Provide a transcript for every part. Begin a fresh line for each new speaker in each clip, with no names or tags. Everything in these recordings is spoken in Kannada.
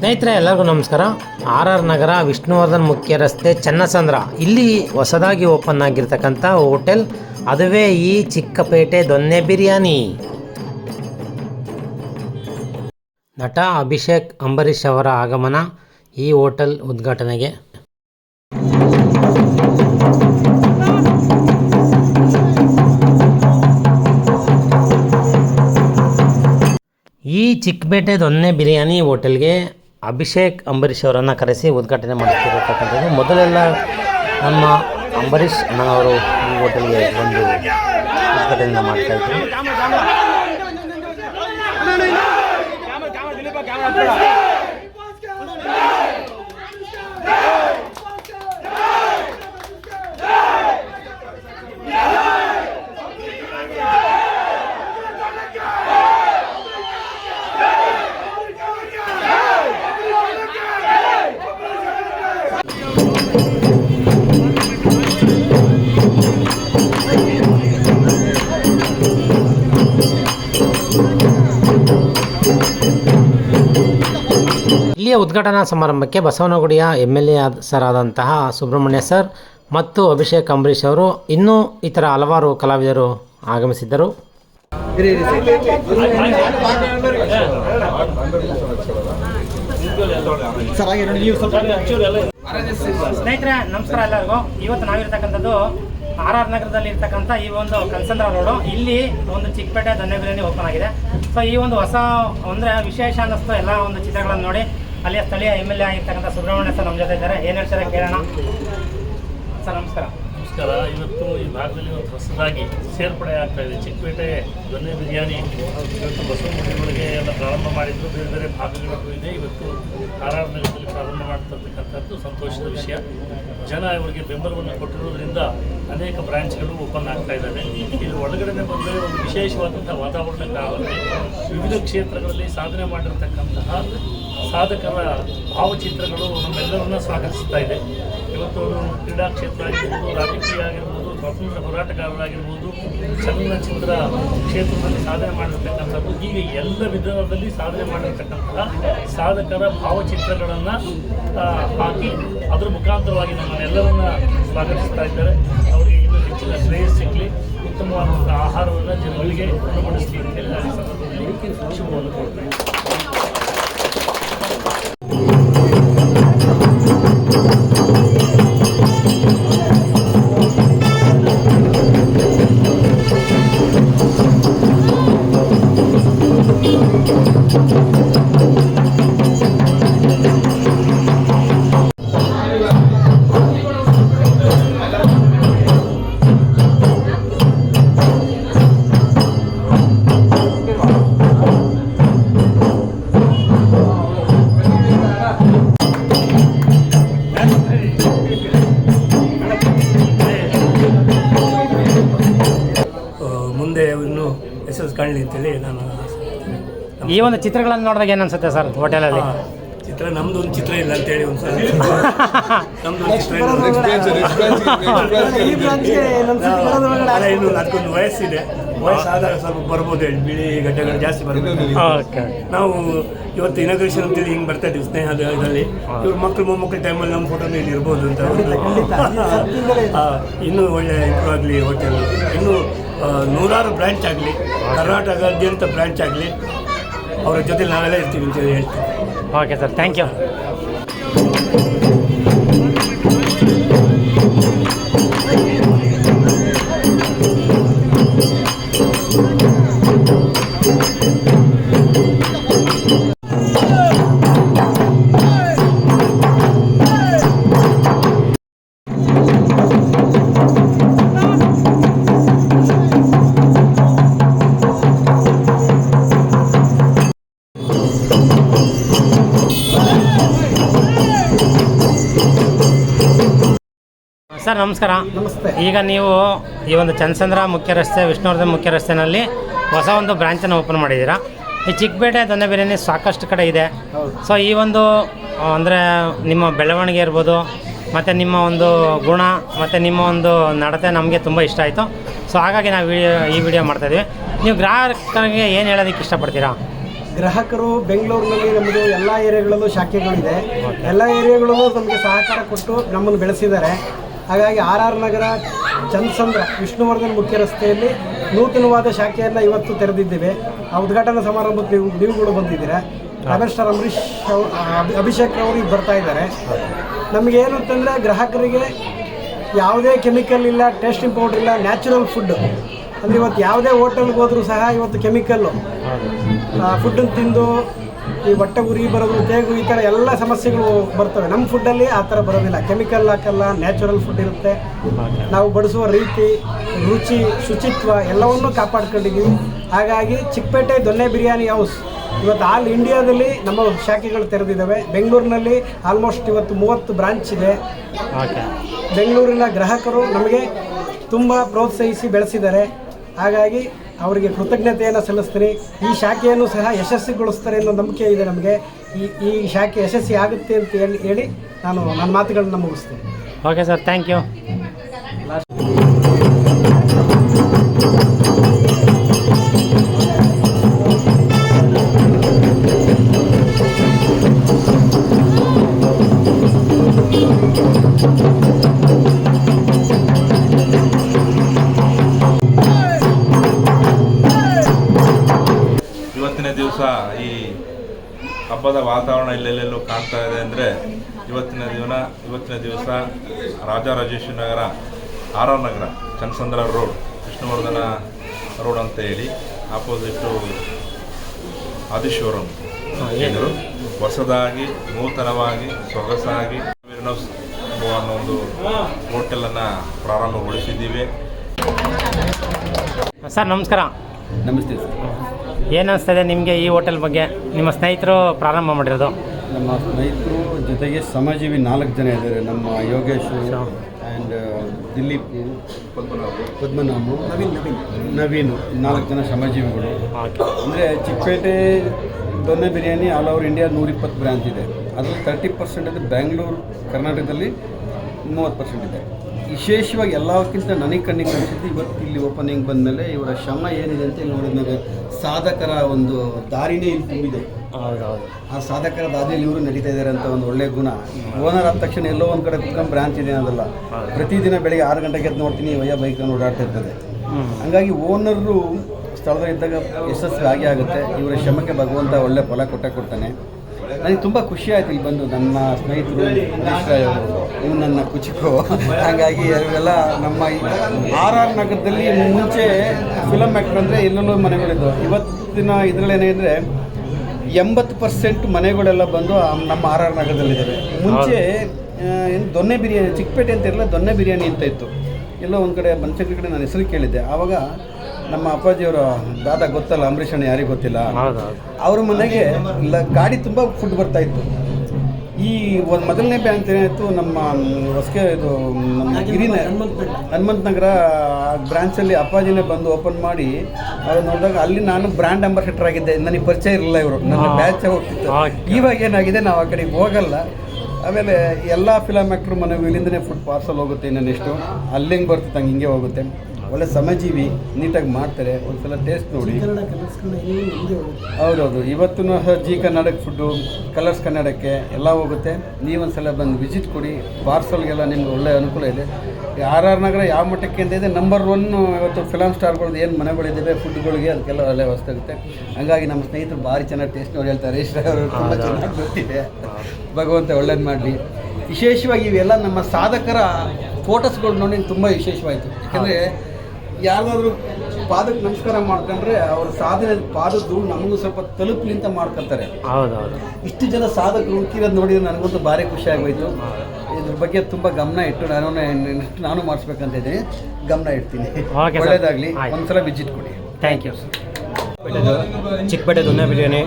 ಸ್ನೇಹಿತರೆ, ಎಲ್ಲರಿಗೂ ನಮಸ್ಕಾರ. ಆರ್ ಆರ್ ನಗರ ವಿಷ್ಣುವರ್ಧನ್ ಮುಖ್ಯ ರಸ್ತೆ ಚನ್ನಸಂದ್ರ. ಇಲ್ಲಿ ಹೊಸದಾಗಿ ಓಪನ್ ಆಗಿರ್ತಕ್ಕಂಥ ಹೋಟೆಲ್, ಅದುವೇ ಈ ಚಿಕ್ಕಪೇಟೆ ದೊನ್ನೆ ಬಿರಿಯಾನಿ. ನಟ ಅಭಿಷೇಕ್ ಅಂಬರೀಷ್ ಅವರ ಆಗಮನ ಈ ಹೋಟೆಲ್ ಉದ್ಘಾಟನೆಗೆ. ಈ ಚಿಕ್ಕಪೇಟೆ ದೊನ್ನೆ ಬಿರಿಯಾನಿ ಹೋಟೆಲ್ಗೆ ಅಭಿಷೇಕ್ ಅಂಬರೀಷ್ ಅವರನ್ನು ಕರೆಸಿ ಉದ್ಘಾಟನೆ ಮಾಡುತ್ತಿರತಕ್ಕಂಥದ್ದು ಮೊದಲೆಲ್ಲ ನಮ್ಮ ಅಂಬರೀಷ್ ಅಣ್ಣನವರು ಈ ಹೋಟೆಲ್ಗೆ ಬಂದು ಉದ್ಘಾಟನೆ ಮಾಡ್ತಾ ಇಲ್ಲಿಯ ಉದ್ಘಾಟನಾ ಸಮಾರಂಭಕ್ಕೆ ಬಸವನಗುಡಿಯ ಎಂ ಎಲ್ ಎ ಸರ್ ಆದಂತಹ ಸುಬ್ರಹ್ಮಣ್ಯ ಸರ್ ಮತ್ತು ಅಭಿಷೇಕ್ ಅಂಬರೀಷ್ ಅವರು ಇನ್ನೂ ಇತರ ಹಲವಾರು ಕಲಾವಿದರು ಆಗಮಿಸಿದ್ದರು.
ಸ್ನೇಹಿತರೆ ನಮಸ್ಕಾರ ಎಲ್ಲರಿಗೂ. ಇವತ್ತು ನಾವಿರ್ತಕ್ಕಂಥದ್ದು ಆರ್ ಆರ್ ನಗರದಲ್ಲಿ ಇರ್ತಕ್ಕಂಥ ಈ ಒಂದು ಕಲ್ಸಂದ್ರ ರೋಡು. ಇಲ್ಲಿ ಒಂದು ಚಿಕ್ಕಪೇಟೆ ದೊನ್ನೆ ಬಿರಿಯಾನಿ ಓಪನ್ ಆಗಿದೆ. ಸೊ ಈ ಒಂದು ಹೊಸ ಅಂದರೆ ವಿಶೇಷ ಅನ್ನಿಸ್ತು ಎಲ್ಲ ಒಂದು ಚಿತ್ರಗಳನ್ನು ನೋಡಿ. ಅಲ್ಲಿಯ ಸ್ಥಳೀಯ ಎಂ ಎಲ್ ಎ ಆಗಿರ್ತಕ್ಕಂಥ ಸುಬ್ರಹ್ಮಣ್ಯ ಸರ್ ನಮ್ಮ ಜೊತೆ ಇದ್ದಾರೆ. ಏನು ಹೇಳ್ತಾರೆ ಕೇಳೋಣ? ಸರ್, ನಮಸ್ಕಾರ.
ನಮಸ್ಕಾರ. ಇವತ್ತು ಈ ಭಾಗದಲ್ಲಿ ಒಂದು ಹೊಸದಾಗಿ ಸೇರ್ಪಡೆ ಆಗ್ತಾ ಇದೆ. ಚಿಕ್ಕಪೇಟೆ ದೊನ್ನೆ ಬಿರಿಯಾನಿ ಇವತ್ತು ಬಸವನಗುಡಿಗಳಿಗೆ ಎಲ್ಲ ಪ್ರಾರಂಭ ಮಾಡಿದ್ದು ಬೇರೆ ಬೇರೆ ಭಾಗಗಳಿಗೂ ಇದೆ. ಇವತ್ತು ಆರ್ ನಗರದಲ್ಲಿ ಪ್ರಾರಂಭ ಮಾಡ್ತಿರ್ತಕ್ಕಂಥದ್ದು ಸಂತೋಷದ ವಿಷಯ. ಜನ ಇವರಿಗೆ ಬೆಂಬಲವನ್ನು ಕೊಟ್ಟಿರೋದ್ರಿಂದ ಅನೇಕ ಬ್ರಾಂಚ್ಗಳು ಓಪನ್ ಆಗ್ತಾ ಇದ್ದಾವೆ. ಇಲ್ಲಿ ಒಳಗಡೆ ಬಂದರೆ ಒಂದು ವಿಶೇಷವಾದಂಥ ವಾತಾವರಣಕ್ಕೆ ಆಗುತ್ತೆ ವಿವಿಧ ಕ್ಷೇತ್ರಗಳಲ್ಲಿ ಸಾಧನೆ ಮಾಡಿರ್ತಕ್ಕಂತಹ ಸಾಧಕರ ಭಾವಚಿತ್ರಗಳು ನಮ್ಮೆಲ್ಲರನ್ನ ಸ್ವಾಗತಿಸ್ತಾ ಇದೆ. ಇವತ್ತು ಕ್ರೀಡಾ ಕ್ಷೇತ್ರ ಆಗಿರ್ಬೋದು, ರಾಜಕೀಯ ಆಗಿರ್ಬೋದು, ಸ್ವಾತಂತ್ರ್ಯ ಹೋರಾಟಗಾರರಾಗಿರ್ಬೋದು, ಚಲನಚಿತ್ರ ಕ್ಷೇತ್ರದಲ್ಲಿ ಸಾಧನೆ ಮಾಡಿರ್ತಕ್ಕಂಥದ್ದು. ಹೀಗೆ ಎಲ್ಲ ವಿಧಾನದಲ್ಲಿ ಸಾಧನೆ ಮಾಡಿರ್ತಕ್ಕಂತಹ ಸಾಧಕರ ಭಾವಚಿತ್ರಗಳನ್ನು ಹಾಕಿ ಅದರ ಮುಖಾಂತರವಾಗಿ ನಮ್ಮನ್ನೆಲ್ಲರನ್ನ ಸ್ವಾಗತಿಸ್ತಾ ಇದ್ದಾರೆ. ಅವರಿಗೆ ಇನ್ನೂ ಹೆಚ್ಚಿನ ಶ್ರೇಯಸ್ ಸಿಗಲಿ. ಉತ್ತಮವಾದಂಥ ಆಹಾರವನ್ನು ಜನಗಳಿಗೆ ಉಣಬಡಿಸಲಿ ಅಂತ ಹೇಳಿ ಶುಭವನ್ನು
ಈ ಒಂದು ಚಿತ್ರಗಳನ್ನು ನೋಡಿದಾಗ ಏನು ಅನ್ಸುತ್ತೆ ಸರ್ ಹೋಟೆಲಲ್ಲಿ?
ಚಿತ್ರ ನಮ್ದು ಒಂದು ಚಿತ್ರ ಇಲ್ಲ ಅಂತೇಳಿ ಒಂದು ಸಲ ನಮ್ದು ಒಂದು ಚಿತ್ರ ಇಲ್ಲ. ಅಲ್ಲ, ಇನ್ನು ಅದಕ್ಕೊಂದು ವಯಸ್ಸಿದೆ. ವಯಸ್ಸಾದಾಗ ಸ್ವಲ್ಪ ಬರ್ಬೋದು ಹೇಳಿ. ಬಿಳಿ ಗಡ್ಡೆಗಳು ಜಾಸ್ತಿ ಬರ್ಬೋದು
ಓಕೆ
ನಾವು ಇವತ್ತು ಇನಾಗ್ರೇಷನ್ ಅಂತೇಳಿ ಹಿಂಗೆ ಬರ್ತಾ ಇದ್ದೀವಿ ಸ್ನೇಹದ ಇದರಲ್ಲಿ. ಇವ್ರ ಮಕ್ಕಳು ಮೊಮ್ಮಕ್ಕಳ ಟೈಮಲ್ಲಿ ನಮ್ಮ ಫೋಟೋನು ಇಲ್ಲಿ ಇರ್ಬೋದು ಅಂತ ಒಂದು ಆ, ಇನ್ನೂ ಒಳ್ಳೆ ಇಂಪ್ರೂವ್ ಆಗಲಿ ಹೋಟೆಲ್. ಇನ್ನೂ ಆ, ನೂರಾರು ಬ್ರಾಂಚ್ ಆಗಲಿ. ಕರ್ನಾಟಕದಾದ್ಯಂತ ಬ್ರಾಂಚ್ ಆಗಲಿ. ಅವರ ಜೊತೆ ನಾವೆಲ್ಲ ಇರ್ತೀವಿ ಅಂತೇಳಿ ಹೇಳ್ತೀವಿ
ಓಕೆ ಸರ್ ಥ್ಯಾಂಕ್ ಯು ನಮಸ್ಕಾರ.
ನಮಸ್ತೆ.
ಈಗ ನೀವು ಈ ಒಂದು ಚನ್ಸಂದ್ರ ಮುಖ್ಯ ರಸ್ತೆ ವಿಷ್ಣುವರ್ಧನ್ ಮುಖ್ಯ ರಸ್ತೆನಲ್ಲಿ ಹೊಸ ಒಂದು ಬ್ರಾಂಚನ್ನು ಓಪನ್ ಮಾಡಿದ್ದೀರಾ? ಈ ಚಿಕ್ಕಪೇಟೆ ದೊನ್ನೆ ಬಿರಿಯಾನಿ ಸಾಕಷ್ಟು ಕಡೆ ಇದೆ. ಸೊ ಈ ಒಂದು ಅಂದರೆ ನಿಮ್ಮ ಬೆಳವಣಿಗೆ ಇರ್ಬೋದು ಮತ್ತು ನಿಮ್ಮ ಒಂದು ಗುಣ ಮತ್ತು ನಿಮ್ಮ ಒಂದು ನಡತೆ ನಮಗೆ ತುಂಬ ಇಷ್ಟ ಆಯಿತು. ಸೊ ಹಾಗಾಗಿ ನಾವು ವಿಡಿಯೋ ಈ ವಿಡಿಯೋ ಮಾಡ್ತಾಯಿದ್ವಿ ನೀವು ಗ್ರಾಹಕರಿಗೆ ಏನು ಹೇಳೋದಕ್ಕೆ ಇಷ್ಟಪಡ್ತೀರಾ?
ಗ್ರಾಹಕರು ಬೆಂಗಳೂರಿನಲ್ಲಿ ನಮ್ಮದು ಎಲ್ಲ ಏರಿಯಾಗಳಲ್ಲೂ ಶಾಖೆಗಳಿದೆ. ಎಲ್ಲ ಏರಿಯಾಗಳಲ್ಲೂ ನಮಗೆ ಸಹಕಾರ ಕೊಟ್ಟು ನಮ್ಮನ್ನು ಬೆಳೆಸಿದ್ದಾರೆ. ಹಾಗಾಗಿ ಆರ್ ಆರ್ ನಗರ ಚಂದ್ಸಂದ್ರ ವಿಷ್ಣುವರ್ಧನ್ ಮುಖ್ಯ ರಸ್ತೆಯಲ್ಲಿ ನೂತನವಾದ ಶಾಖೆಯನ್ನು ಇವತ್ತು ತೆರೆದಿದ್ದೇವೆ. ಆ ಉದ್ಘಾಟನಾ ಸಮಾರಂಭಕ್ಕೆ ನೀವು ಕೂಡ ಬಂದಿದ್ದೀರಾ? ರಮೇಶ್ ಸ್ಟಾರ್ ಅಂಬರೀಷ್ ಅಭಿಷೇಕ್ ಅವರು ಬರ್ತಾ ಇದ್ದಾರೆ. ನಮಗೇನು ಅಂತಂದರೆ ಗ್ರಾಹಕರಿಗೆ ಯಾವುದೇ ಕೆಮಿಕಲ್ ಇಲ್ಲ, ಟೇಸ್ಟಿಂಗ್ ಪೌಡ್ರ್ ಇಲ್ಲ, ನ್ಯಾಚುರಲ್ ಫುಡ್. ಅಂದರೆ ಇವತ್ತು ಯಾವುದೇ ಹೋಟೆಲ್ಗೆ ಹೋದರೂ ಸಹ ಇವತ್ತು ಕೆಮಿಕಲ್ಲು. ಫುಡ್ಡನ್ನು ತಿಂದು ಈ ಹೊಟ್ಟೆ ಉರಿ ಬರೋದು ತೇಗು ಈ ಥರ ಎಲ್ಲ ಸಮಸ್ಯೆಗಳು ಬರ್ತವೆ. ನಮ್ಮ ಫುಡ್ಡಲ್ಲಿ ಆ ಥರ ಬರೋದಿಲ್ಲ. ಕೆಮಿಕಲ್ ಹಾಕಲ್ಲ ನ್ಯಾಚುರಲ್ ಫುಡ್ ಇರುತ್ತೆ. ನಾವು ಬಡಿಸುವ ರೀತಿ ರುಚಿ ಶುಚಿತ್ವ ಎಲ್ಲವನ್ನೂ ಕಾಪಾಡ್ಕೊಂಡಿದ್ದೀವಿ. ಹಾಗಾಗಿ ಚಿಕ್ಕಪೇಟೆ ದೊನ್ನೆ ಬಿರಿಯಾನಿ ಹೌಸ್ ಇವತ್ತು ಆಲ್ ಇಂಡಿಯಾದಲ್ಲಿ ನಮ್ಮ ಶಾಖೆಗಳು ತೆರೆದಿದ್ದಾವೆ. ಬೆಂಗಳೂರಿನಲ್ಲಿ ಆಲ್ಮೋಸ್ಟ್ ಇವತ್ತು ಮೂವತ್ತು ಬ್ರಾಂಚ್ ಇದೆ. ಬೆಂಗಳೂರಿನ ಗ್ರಾಹಕರು ನಮಗೆ ತುಂಬ ಪ್ರೋತ್ಸಾಹಿಸಿ ಬೆಳೆಸಿದ್ದಾರೆ. ಹಾಗಾಗಿ ಅವರಿಗೆ ಕೃತಜ್ಞತೆಯನ್ನು ಸಲ್ಲಿಸ್ತೀನಿ. ಈ ಶಾಖೆಯನ್ನು ಸಹ ಯಶಸ್ವಿಗೊಳಿಸ್ತಾರೆ ಅನ್ನೋ ನಂಬಿಕೆ ಇದೆ ನಮಗೆ. ಈ ಈ ಶಾಖೆ ಯಶಸ್ವಿ ಆಗುತ್ತೆ ಅಂತ ಹೇಳಿ ಹೇಳಿ ನಾನು ನನ್ನ ಮಾತುಗಳನ್ನ ಮುಗಿಸ್ತೀನಿ.
ಓಕೆ ಸರ್ ಥ್ಯಾಂಕ್ ಯು
ಕಾಣ್ತಾ ಇದೆ ಅಂದರೆ ಇವತ್ತಿನ ದಿನ ಇವತ್ತಿನ ದಿವಸ Rajarajeshwari Nagar R R Nagar Channasandra road Vishnuvardhana road ಅಂತ ಹೇಳಿ ಆಪೋಸಿಟ್ಟು ಆದಿಶ್ವರಂ ಏನಿದ್ರು ಹೊಸದಾಗಿ ನೂತನವಾಗಿ ಸೊಗಸಾಗಿ ಅನ್ನೋ ಒಂದು ಹೋಟೆಲನ್ನು ಪ್ರಾರಂಭಗೊಳಿಸಿದ್ದೀವಿ.
ಸರ್ ನಮಸ್ಕಾರ.
ನಮಸ್ತೆ ಸರ್.
ಏನು ಅನಿಸ್ತದೆ ನಿಮಗೆ ಈ ಹೋಟೆಲ್ ಬಗ್ಗೆ? ನಿಮ್ಮ ಸ್ನೇಹಿತರು ಪ್ರಾರಂಭ ಮಾಡಿರೋದು?
ನಮ್ಮ ಸ್ನೇಹಿತರು ಜೊತೆಗೆ ಸಮಾಜೀವಿ ನಾಲ್ಕು ಜನ ಇದ್ದಾರೆ. ನಮ್ಮ ಯೋಗೇಶ್ ಆ್ಯಂಡ್ ದಿಲೀಪ್ ಪದ್ಮನಾಭು ನವೀನ್ ನವೀನ್. ನವೀನು ನಾಲ್ಕು ಜನ ಶ್ರಮಜೀವಿಗಳು
ಓಕೆ
ಅಂದರೆ Chickpet Donne biryani all over India ನೂರಿಪ್ಪತ್ತು ಬ್ರಾಂಚ್ ಇದೆ. ಅದರಲ್ಲಿ ತರ್ಟಿ ಪರ್ಸೆಂಟ್ ಅಂದರೆ ಬ್ಯಾಂಗ್ಳೂರು ಕರ್ನಾಟಕದಲ್ಲಿ ಮೂವತ್ತು ಪರ್ಸೆಂಟ್ ಇದೆ. ವಿಶೇಷವಾಗಿ ಎಲ್ಲಕ್ಕಿಂತ ನನಗೆ ಕಣ್ಣಿಗೆ ಕಾಣಿಸಿದ್ದು ಇವತ್ತು ಇಲ್ಲಿ ಓಪನಿಂಗ್ ಬಂದಮೇಲೆ ಇವರ ಶ್ರಮ ಏನಿದೆ ಅಂತ ಇಲ್ಲಿ ನೋಡಿದ್ಮೇಲೆ ಸಾಧಕರ ಒಂದು ದಾರಿನೇ ಇಲ್ಲಿ ತುಂಬಿದೆ.
ಹೌದು ಹೌದು
ಆ ಸಾಧಕರ ದಾದಿಯಲ್ಲಿ ಇವರು ನಡೀತಾ ಇದ್ದಾರೆ ಅಂತ ಒಂದು ಒಳ್ಳೆ ಗುಣ. ಓನರ್ ಆದ ತಕ್ಷಣ ಎಲ್ಲೋ ಒಂದು ಕಡೆ ಕುತ್ಕೊಂಡು ಬ್ರಾಂಚ್ ಇದೆ ಅನ್ನೋದಲ್ಲ. ಪ್ರತಿದಿನ ಬೆಳಿಗ್ಗೆ ಆರು ಗಂಟೆಗೆ ಎದ್ದು ನೋಡ್ತೀನಿ ವಯ್ಯ ಬೈಕನ್ನು ಓಡಾಡ್ತಾ ಇರ್ತದೆ. ಹಂಗಾಗಿ ಓನರು ಸ್ಥಳದಲ್ಲಿದ್ದಾಗ ಯಶಸ್ವಿ ಆಗಿ ಆಗುತ್ತೆ. ಇವರ ಶ್ರಮಕ್ಕೆ ಭಗವಂತ ಒಳ್ಳೆ ಫಲ ಕೊಟ್ಟೆ ಕೊಡ್ತಾನೆ. ನನಗೆ ತುಂಬ ಖುಷಿ ಆಯ್ತು ಇಲ್ಲಿ ಬಂದು. ನನ್ನ ಸ್ನೇಹಿತರು ಇವು ನನ್ನ ಕುಚಿಕೋ. ಹಾಗಾಗಿ ಎಲ್ಲ ನಮ್ಮ ಆರ್ ಆರ್ ನಗರದಲ್ಲಿ ಮುಂಚೆ ಫಿಲಮ್ ಆ್ಯಕ್ಟರ್ ಅಂದರೆ ಎಲ್ಲೆಲ್ಲೋ ಮನೆಗಳಿದ್ದವು. ಇವತ್ತಿನ ಇದರಲ್ಲಿ ಏನಿದ್ರೆ ಎಂಬತ್ತು ಪರ್ಸೆಂಟ್ ಮನೆಗಳೆಲ್ಲ ಬಂದು ನಮ್ಮ ಆರ್ ಆರ್ ನಗರದಲ್ಲಿದ್ದಾವೆ. ಮುಂಚೆ ಏನು ದೊನ್ನೆ ಬಿರಿಯಾನಿ ಚಿಕ್ಕಪೇಟೆ ಅಂತ ಇರಲ್ಲ ದೊನ್ನೆ ಬಿರಿಯಾನಿ ಅಂತ ಇತ್ತು. ಎಲ್ಲೋ ಒಂದು ಕಡೆ ಮನುಷ್ಯರ ಕಡೆ ನಾನು ಹೆಸರು ಕೇಳಿದ್ದೆ. ಆವಾಗ ನಮ್ಮ ಅಪ್ಪಾಜಿಯವರ ದಾದ ಗೊತ್ತಲ್ಲ ಅಂಬರೀಷ್ ಯಾರಿಗೂ ಯಾರಿಗೆ ಗೊತ್ತಿಲ್ಲ ಅವ್ರ ಮನೆಗೆ ಗಾಡಿ ತುಂಬ ಫುಡ್ ಬರ್ತಾ ಇತ್ತು. ಈ ಒಂದು ಮೊದಲನೇ ಬ್ಯಾಂಕ್ ಏನಾಯಿತು ನಮ್ಮ ಹೊಸಕೆ ಇದು ನಮ್ಮ ಗಿರಿನ ಹನುಮಂತ ನಗರ ಬ್ರಾಂಚಲ್ಲಿ ಅಪ್ಪಾಜಿನೇ ಬಂದು ಓಪನ್ ಮಾಡಿ ಅವ್ರು ನೋಡಿದಾಗ ಅಲ್ಲಿ ನಾನು ಬ್ರ್ಯಾಂಡ್ ಅಂಬಾಸಿಡರ್ ಆಗಿದ್ದೆ. ನನಗೆ ಪರಿಚಯ ಇರಲಿಲ್ಲ ಇವರು. ನನ್ನ ಬ್ಯಾಚ್ ಹೋಗ್ತಿತ್ತು. ಇವಾಗ ಏನಾಗಿದೆ ನಾವು ಆ ಕಡೆಗೆ ಹೋಗಲ್ಲ. ಆಮೇಲೆ ಎಲ್ಲ ಫಿಲಮ್ ಆ್ಯಕ್ಟ್ರ್ ಮನೆಗೂ ಇಲ್ಲಿಂದನೇ ಫುಡ್ ಪಾರ್ಸಲ್ ಹೋಗುತ್ತೆ ಇನ್ನು ನೆಕ್ಸ್ಟು ಅಲ್ಲಿ ಹೆಂಗೆ ಬರ್ತದೆ ಹಂಗೆ ಹಿಂಗೆ ಹೋಗುತ್ತೆ. ಒಳ್ಳೆ ಸಮಜೀವಿ ನೀಟಾಗಿ ಮಾಡ್ತಾರೆ. ಒಂದ್ಸಲ ಟೇಸ್ಟ್ ನೋಡಿ. ಹೌದೌದು. ಇವತ್ತು ಜಿ ಕರ್ನಾಟಕ ಫುಡ್ಡು ಕಲರ್ಸ್ ಕನ್ನಡಕ್ಕೆ ಎಲ್ಲ ಹೋಗುತ್ತೆ. ನೀವೊಂದ್ಸಲ ಬಂದು ವಿಸಿಟ್ ಕೊಡಿ. ಪಾರ್ಸಲ್ಗೆಲ್ಲ ನಿಮ್ಗೆ ಒಳ್ಳೆ ಅನುಕೂಲ ಇದೆ. ಆರ್ ಆರ್ ನಗರ ಯಾವ ಮಟ್ಟಕ್ಕೆ ಅಂತ ಇದೆ ನಂಬರ್ ಒನ್ ಇವತ್ತು ಫಿಲಮ್ ಸ್ಟಾರ್ಗಳದ್ದು ಏನು ಮನೆಗಳಿದ್ದಾವೆ ಫುಡ್ಗಳಿಗೆ ಅದಕ್ಕೆಲ್ಲ ಒಳ್ಳೆ ವ್ಯವಸ್ಥೆ ಆಗುತ್ತೆ. ಹಾಗಾಗಿ ನಮ್ಮ ಸ್ನೇಹಿತರು ಭಾರಿ ಚೆನ್ನಾಗಿ ಟೇಸ್ಟ್ ನೋಡಿ ಹೇಳ್ತಾರೆ. ಹರೀಶ್ ಅವರು ತುಂಬ ಚೆನ್ನಾಗಿ ಗೊತ್ತಿದೆ. ಭಗವಂತ ಒಳ್ಳೇದು ಮಾಡಲಿ. ವಿಶೇಷವಾಗಿ ಇವೆಲ್ಲ ನಮ್ಮ ಸಾಧಕರ ಫೋಟೋಸ್ಗಳು ನೋಡಿ ತುಂಬ ವಿಶೇಷವಾಯಿತು. ಯಾಕಂದರೆ ಯಾರಾದರೂ ಪಾದಕ್ಕೆ ನಮಸ್ಕಾರ ಮಾಡ್ಕೊಂಡ್ರೆ ಅವ್ರ ಸಾಧನೆ ಪಾದದ್ದು ನಮಗೂ ಸ್ವಲ್ಪ ತಲುಪಲಿ ಅಂತ ಮಾಡ್ಕೊತಾರೆ ಇಷ್ಟು ಜನ ಸಾಧಕರು ಹುಡುಕಿರೋದು ನೋಡಿದ್ರೆ ನನಗಂತೂ ಭಾರಿ ಖುಷಿ ಆಗೋಯ್ತು. ಇದ್ರ ಬಗ್ಗೆ ತುಂಬ ಗಮನ ಇಟ್ಟು ನಾನು ನಾನು ಮಾಡಿಸ್ಬೇಕಂತ ಇದ್ದೀನಿ. ಗಮನ ಇಡ್ತೀನಿ. ಒಳ್ಳೇದಾಗಲಿ. ಒಂದ್ಸಲ ವಿಜಿಟ್ ಕೊಡಿ.
ಥ್ಯಾಂಕ್ ಯು
ಚಿಕ್ಕಪೇಟೆ ದೊನ್ನೆ ಬಿರಿಯಾನಿ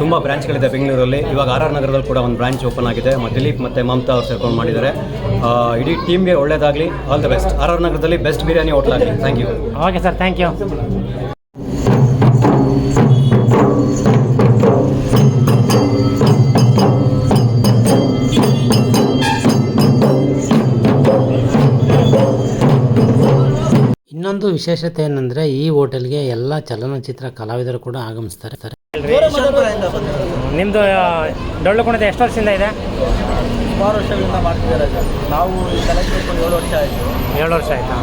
ತುಂಬ ಬ್ರಾಂಚ್ಗಳಿದೆ ಬೆಂಗಳೂರಲ್ಲಿ. ಇವಾಗ ಆರ್ ಆರ್ ನಗರದಲ್ಲಿ ಕೂಡ ಒಂದು ಬ್ರಾಂಚ್ ಓಪನ್ ಆಗಿದೆ. ದಿಲೀಪ್ ಮತ್ತು ಮಮತಾ ಅವ್ರು ಸೇರ್ಕೊಂಡು ಮಾಡಿದ್ದಾರೆ. ಇಡೀ ಟೀಮ್ಗೆ ಒಳ್ಳೇದಾಗಲಿ. All the best R R ನಗರದಲ್ಲಿ best biryani ಹೋಟ್ಲಾಗಲಿ thank you
okay sir thank you ಇನ್ನೊಂದು ವಿಶೇಷತೆ ಏನಂದರೆ ಈ ಹೋಟೆಲ್ಗೆ ಎಲ್ಲ ಚಲನಚಿತ್ರ ಕಲಾವಿದರು ಕೂಡ ಆಗಮಿಸ್ತಾರೆ.
ನಿಮ್ಮದು ಡೊಳ್ಳು ಕುಣಿತ ಎಷ್ಟು ವರ್ಷದಿಂದ ಇದೆ?
ಸುಮಾರು ವರ್ಷಗಳಿಂದ ಮಾಡ್ತಿದ್ದಾರೆ ಸರ್. ನಾವು ಈ ಕಲೆ ಸೇರ್ಕೊಂಡು ಏಳು ವರ್ಷ ಆಯಿತು.
ಏಳು ವರ್ಷ ಆಯಿತಾ?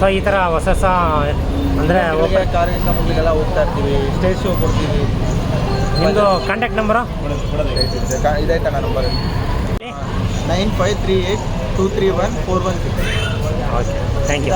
ಸೊ ಈ ಥರ ಹೊಸ ಹೊಸ ಅಂದರೆ
ಕಾರ್ಯಕ್ರಮಗಳಿಗೆಲ್ಲ ಕಾರ್ಯಕ್ರಮ ಹೋಗ್ತಾ ಇರ್ತೀವಿ. ಸ್ಟೇಜ್ ಶೋ ಕೊಡ್ತೀವಿ.
ನಿಮ್ಮದು contact number
ಇದಾಯ್ತಾ number nine five three eight two three one four one six.
Okay thank you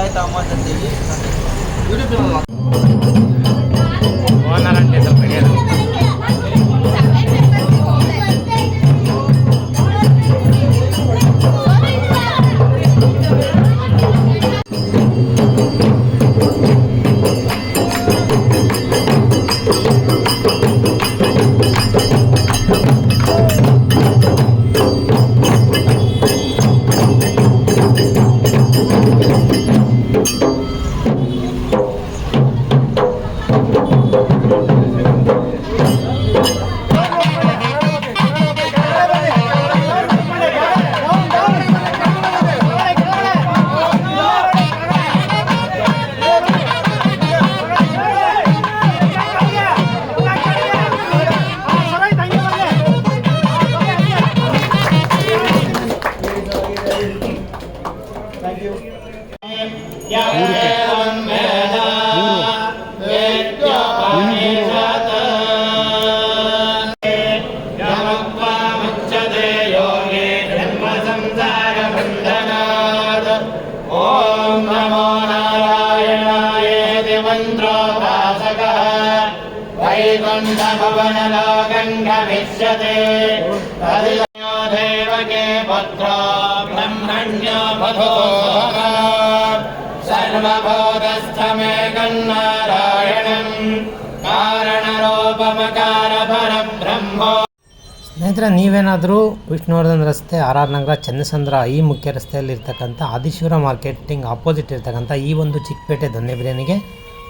संसारबन्धनात् ॐ नमो
नारायणायेति मन्त्रोपासकः वैकुण्ठभुवनलोकम् गमिष्यते देवके पुत्रो ब्रह्मण्यो बधो सर्वबोधस्थमेकन्नारायणम् कारणरूपमकार ಸ್ನೇಹಿತರೆ, ನೀವೇನಾದರೂ ವಿಷ್ಣುವರ್ಧನ್ ರಸ್ತೆ, ಆರ್ ಆರ್ ನಗರ, ಚನ್ನಸಂದ್ರ, ಈ ಮುಖ್ಯ ರಸ್ತೆಯಲ್ಲಿ ಇರ್ತಕ್ಕಂಥ ಆದಿಶಿವರ ಮಾರ್ಕೆಟಿಂಗ್ ಆಪೋಸಿಟ್ ಇರ್ತಕ್ಕಂಥ ಈ ಒಂದು ಚಿಕ್ಕಪೇಟೆ ದೊನ್ನೆ ಬಿರಿಯಾನಿಗೆ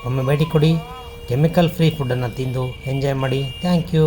ಒಮ್ಮೆ ಭೇಟಿ ಕೊಡಿ. ಕೆಮಿಕಲ್ ಫ್ರೀ ಫುಡ್ಡನ್ನು ತಿಂದು ಎಂಜಾಯ್ ಮಾಡಿ. Thank you